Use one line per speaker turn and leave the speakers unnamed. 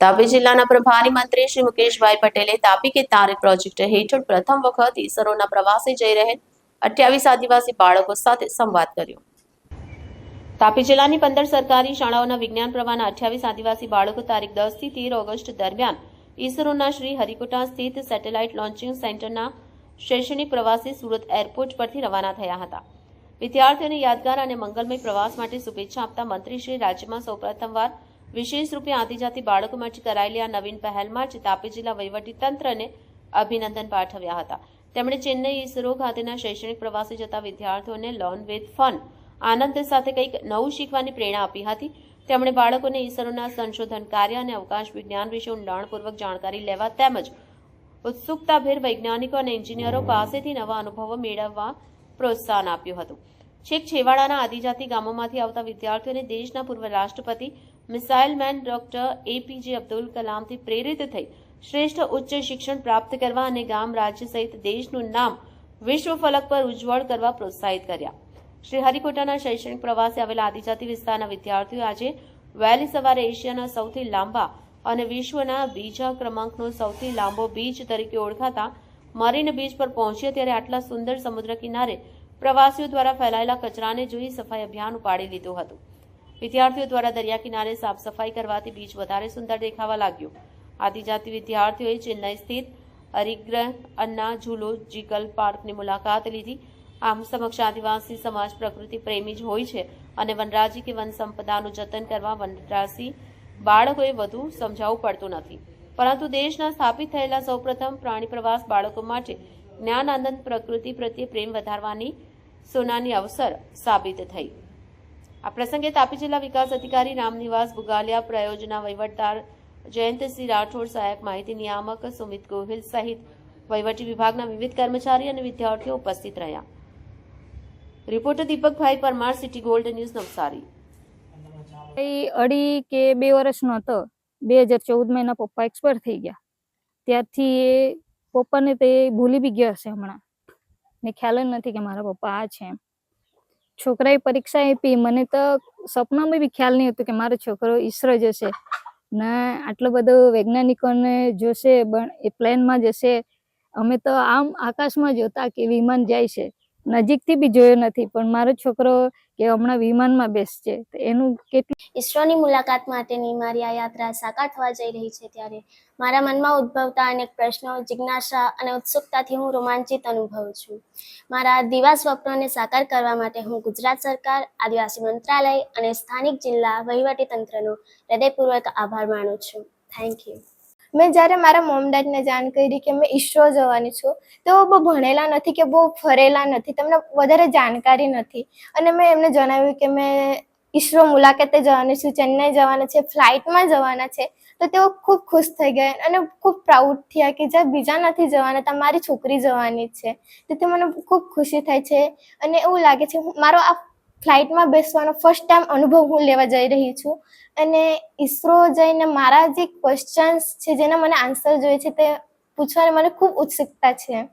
તાપી જિલ્લાના પ્રભારી મંત્રી શ્રી મુકેશભાઈ પટેલે તાપી કે તારે પ્રોજેક્ટ હેઠળ પ્રથમ વખત ઈસરોના પ્રવાસે જઈ રહેલ અઠ્યાવીસ આદિવાસી બાળકો સાથે સંવાદ કર્યો. તાપી જિલ્લાની પંદર સરકારી શાળાઓના વિજ્ઞાન પ્રવાહના અઠ્યાવીસ આદિવાસી બાળકો તારીખ દસથી તેર ઓગસ્ટ દરમિયાન ઈસરોના શ્રી હરિકોટા સ્થિત સેટેલાઇટ લોન્ચિંગ સેન્ટરના શૈક્ષણિક પ્રવાસે સુરત એરપોર્ટ પરથી રવાના થયા હતા. વિદ્યાર્થીઓને યાદગાર અને મંગલમય પ્રવાસ માટે શુભેચ્છા આપતા મંત્રીશ્રી રાજ્યમાં સૌપ્રથમવાર વિશેષ રૂપે આદિજાતિ બાળકો માટે કરાયેલી આ નવીન પહેલ માટે તાપી જિલ્લા વહીવટી તંત્રને અભિનંદન પાઠવ્યા હતા. તેમણે ચેન્નઈ ઈસરો ખાતેના શૈક્ષણિક પ્રવાસે જતા વિદ્યાર્થીઓને લોન વિથ ફન આનંદ સાથે કંઈક નવું શીખવાની પ્રેરણા આપી હતી. તેમણે બાળકોને ઈસરોના સંશોધન કાર્ય અને અવકાશ વિજ્ઞાન વિશે ઊંડાણપૂર્વક જાણકારી લેવા તેમજ ઉત્સુકતાભેર વૈજ્ઞાનિકો અને એન્જિનિયરો પાસેથી નવા અનુભવો મેળવવા પ્રોત્સાહન આપ્યું હતું. છેક છેવાડાના આદિજાતિ ગામોમાંથી આવતા વિદ્યાર્થીઓને દેશના પૂર્વ રાષ્ટ્રપતિ missile man doctor APJ Abdul કલામથી પ્રેરિત થઈ શ્રેષ્ઠ ઉચ્ચ શિક્ષણ પ્રાપ્ત કરવા અને ગામ રાજ્ય સહિત દેશનું નામ વિશ્વ ફલક પર ઉજ્જવળ કરવા પ્રોત્સાહિત કર્યા. શ્રી હરિકોટાના શૈક્ષણિક પ્રવાસે આવેલા આદિજાતિ વિસ્તારના વિદ્યાર્થીઓ આજે વહેલી સવારે એશિયાના સૌથી લાંબા અને વિશ્વના બીજા ક્રમાંકનો સૌથી લાંબો બીચ તરીકે ઓળખાતા મરીન બીચ પર પહોંચ્યા ત્યારે આટલા સુંદર સમુદ્ર કિનારે પ્રવાસીઓ દ્વારા ફેલાયેલા કચરાને જોઈ સફાઈ અભિયાન ઉપાડી લીધું હતું. વિદ્યાર્થીઓ દ્વારા દરિયા કિનારે સાફ સફાઈ કરવાથી બીચ વધારે સુંદર દેખાવા લાગ્યું. આદિજાતિ વિદ્યાર્થીઓએ ચેન્નઈ સ્થિત હરિગ્રહ અન્ના ઝૂલો પાર્કની મુલાકાત લીધી. આમ સમક્ષ આદિવાસી સમાજ પ્રકૃતિ પ્રેમી જ હોય છે અને વનરાજી કે વન સંપદાનું જતન કરવા વનરાસી બાળકોએ વધુ સમજાવવું પડતું નથી. પરંતુ દેશના સ્થાપિત થયેલા સૌપ્રથમ પ્રાણી પ્રવાસ બાળકો માટે જ્ઞાન આનંદ પ્રકૃતિ પ્રત્યે પ્રેમ વધારવાની સોનાની અવસર સાબિત થઈ. આ પ્રસંગે તાપી જિલ્લા વિકાસ અધિકારી રામનિવાસ બુગાલિયા પ્રયોજના વહીવટદાર જયંતસિંહ રાઠોડ સહાયક માહિતી નિયામક સુમિત ગોહિલ સહિત વહીવટી વિભાગના વિવિધ કર્મચારી અને વિદ્યાર્થીઓ ઉપસ્થિત રહ્યા. Reporter Deepakbhai Parmar, city gold news, Navsari.
અઢી કે બે વર્ષનો હતો. બે હજાર ચૌદમાં એના પપ્પા એક્સપાયર થઈ ગયા. ત્યારથી એ પપ્પાને તે ભૂલી બી ગયા હશે હમણાં. ને ખ્યાલ જ નથી કે મારા પપ્પા આ છે એમ. છોકરાએ પરીક્ષા આપી. મને તો સપનામાં બી ખ્યાલ નહીં હતું કે મારો છોકરો ઈસરો જશે. ને આટલો બધો વૈજ્ઞાનિકોને જોશે, પણ એ પ્લેનમાં જશે. અમે તો આમ આકાશમાં જોતા કે વિમાન જાય છે. નજીકથી બી જોયો નથી, પણ મારો છોકરો કે હમણાં વિમાનમાં બેસશે એનું કેટલું
ઈસરોની મુલાકાત માટેની મારી આ યાત્રા સાકાર થવા જઈ રહી છે ત્યારે મારા મનમાં ઉદ્ભવતા અનેક પ્રશ્નો, જિજ્ઞાસા અને ઉત્સુકતાથી હું રોમાંચિત અનુભવું છું. મારા દિવા સ્વપ્નોને સાકાર કરવા માટે હું ગુજરાત સરકાર, આદિવાસી મંત્રાલય અને સ્થાનિક જિલ્લા વહીવટીતંત્રનો હૃદયપૂર્વક આભાર માનું છું. થેન્ક યુ
મેં જ્યારે મારા મોમ જાણ કરી કે મેં ઈસરો જવાની છું તેઓ બહુ ભણેલા નથી કે બહુ ફરેલા નથી, તમને વધારે જાણકારી નથી. અને મેં એમને જણાવ્યું કે મેં ઈસરો મુલાકાતે જવાની છું, ચેન્નાઈ જવાના છે, ફ્લાઇટમાં જવાના છે, તો તેઓ ખૂબ ખુશ થઈ ગયા અને ખૂબ પ્રાઉડ થયા કે જ્યાં બીજા નથી જવાના, ત્યાં મારી છોકરી જવાની છે. તેથી મને ખૂબ ખુશી થાય છે અને એવું લાગે છે મારો આ ફ્લાઇટમાં બેસવાનો ફર્સ્ટ ટાઈમ અનુભવ હું લેવા જઈ રહી છું. અને ઈસરો જઈને મારા જે ક્વેશ્ચન્સ છે, જેના મને આન્સર જોઈએ છે, તે પૂછવાની મને ખૂબ ઉત્સુકતા છે.